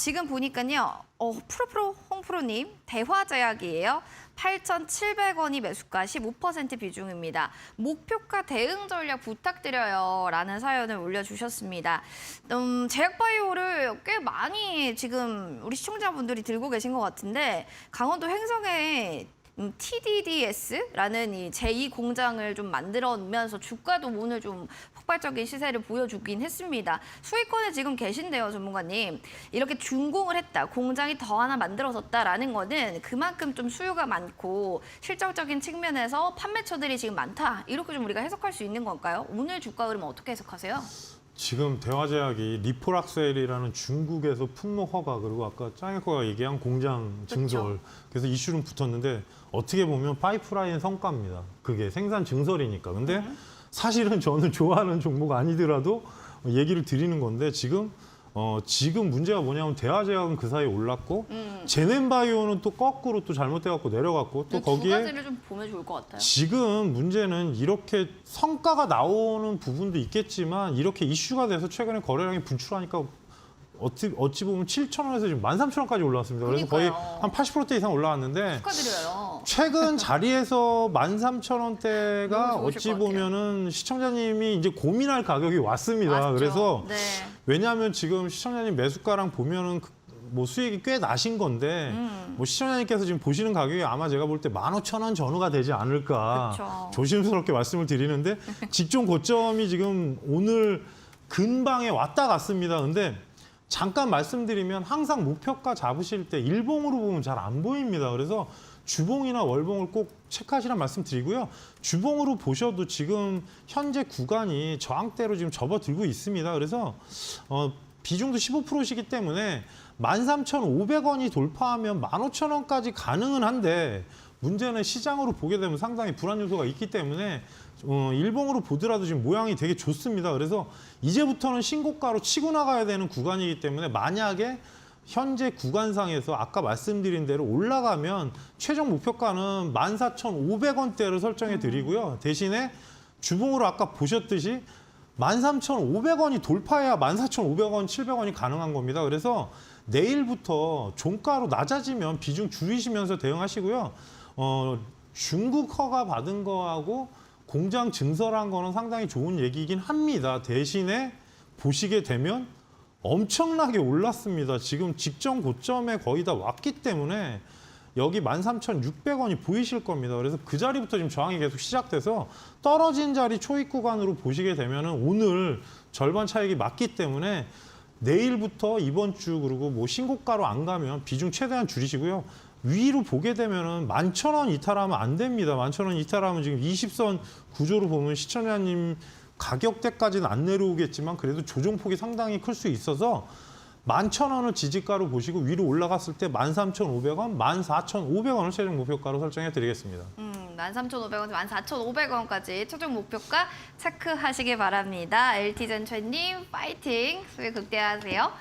지금 보니까요. 어, 프로프로 홍프로님 대화제약이에요. 8,700원이 매수가 15% 비중입니다. 목표가 대응 전략 부탁드려요. 라는 사연을 올려주셨습니다. 음, 제약바이오를 꽤 많이 지금 우리 시청자분들이 들고 계신 것 같은데 강원도 횡성에 음, TDDS라는 이 제2 공장을 좀 만들어면서 주가도 오늘 좀 폭발적인 시세를 보여주긴 했습니다. 수익권에 지금 계신데요, 전문가님. 이렇게 준공을 했다, 공장이 더 하나 만들어졌다라는 거는 그만큼 좀 수요가 많고 실적적인 측면에서 판매처들이 지금 많다. 이렇게 좀 우리가 해석할 수 있는 건가요? 오늘 주가 흐름 어떻게 해석하세요? 지금 대화제약이 리포락셀이라는 중국에서 품목 허가 그리고 아까 짱이거가 얘기한 공장 증설 그래서 이슈는 붙었는데 어떻게 보면 파이프라인 성과입니다. 그게 생산 증설이니까. 근데 사실은 저는 좋아하는 종목 아니더라도 얘기를 드리는 건데 지금 어 지금 문제가 뭐냐면 대화제약은 그 사이에 올랐고 제넨바이오는 또 거꾸로 또 잘못돼갖고 내려갔고 또 두 거기에 가지를 좀 보면 좋을 것 같아요. 지금 문제는 이렇게 성과가 나오는 부분도 있겠지만 이렇게 이슈가 돼서 최근에 거래량이 분출하니까 어찌, 어찌 보면 7천 원에서 지금 13,000원까지 올라왔습니다. 그래서 거의 그러니까요. 한 80%대 이상 올라왔는데 축하드려요. 최근 자리에서 13,000원대가 너무 좋으실 어찌. 보면은 시청자님이 이제 고민할 가격이 왔습니다. 맞죠? 그래서 네. 왜냐하면 지금 시청자님 매수가랑 보면은 그- 뭐 수익이 꽤 나신 건데 음. 뭐 시청자님께서 지금 보시는 가격이 아마 제가 볼 때 15,000원 전후가 되지 않을까 그쵸. 조심스럽게 말씀을 드리는데 직전 고점이 지금 오늘 근방에 왔다 갔습니다. 근데 잠깐 말씀드리면 항상 목표가 잡으실 때 일봉으로 보면 잘 안 보입니다. 그래서 주봉이나 월봉을 꼭 체크하시란 말씀 드리고요. 주봉으로 보셔도 지금 현재 구간이 저항대로 지금 접어들고 있습니다. 그래서 어, 비중도 15%시기 때문에 13,500원이 돌파하면 15,000원까지 가능은 한데 문제는 시장으로 보게 되면 상당히 불안 요소가 있기 때문에 어, 일봉으로 보더라도 지금 모양이 되게 좋습니다. 그래서 이제부터는 신고가로 치고 나가야 되는 구간이기 때문에 만약에 현재 구간상에서 아까 말씀드린 대로 올라가면 최종 목표가는 14,500원대를 설정해 드리고요. 대신에 주봉으로 아까 보셨듯이 13,500원이 돌파해야 14,500원, 700원이 가능한 겁니다. 그래서 내일부터 종가로 낮아지면 비중 줄이시면서 대응하시고요. 어, 중국 허가 받은 거하고 공장 증설한 거는 상당히 좋은 얘기이긴 합니다. 대신에 보시게 되면 엄청나게 올랐습니다. 지금 직전 고점에 거의 다 왔기 때문에 여기 13,600원이 보이실 겁니다. 그래서 그 자리부터 지금 저항이 계속 시작돼서 떨어진 자리 초입 구간으로 보시게 되면은 오늘 절반 차익이 맞기 때문에 내일부터 이번 주 그리고 뭐 신고가로 안 가면 비중 최대한 줄이시고요. 위로 보게 되면은 만천 원 이탈하면 안 됩니다. 만천 원 이탈하면 지금 20선 구조로 보면 시청자님 가격대까지는 안 내려오겠지만 그래도 조정폭이 상당히 클 수 있어서 만천 원을 지지가로 보시고 위로 올라갔을 때 13,500원, 14,500원을 최종 목표가로 설정해 드리겠습니다. 음, 13,500원, 14,500원까지 최종 목표가 체크하시기 바랍니다. LT젠 최님 파이팅! 수익 극대화하세요.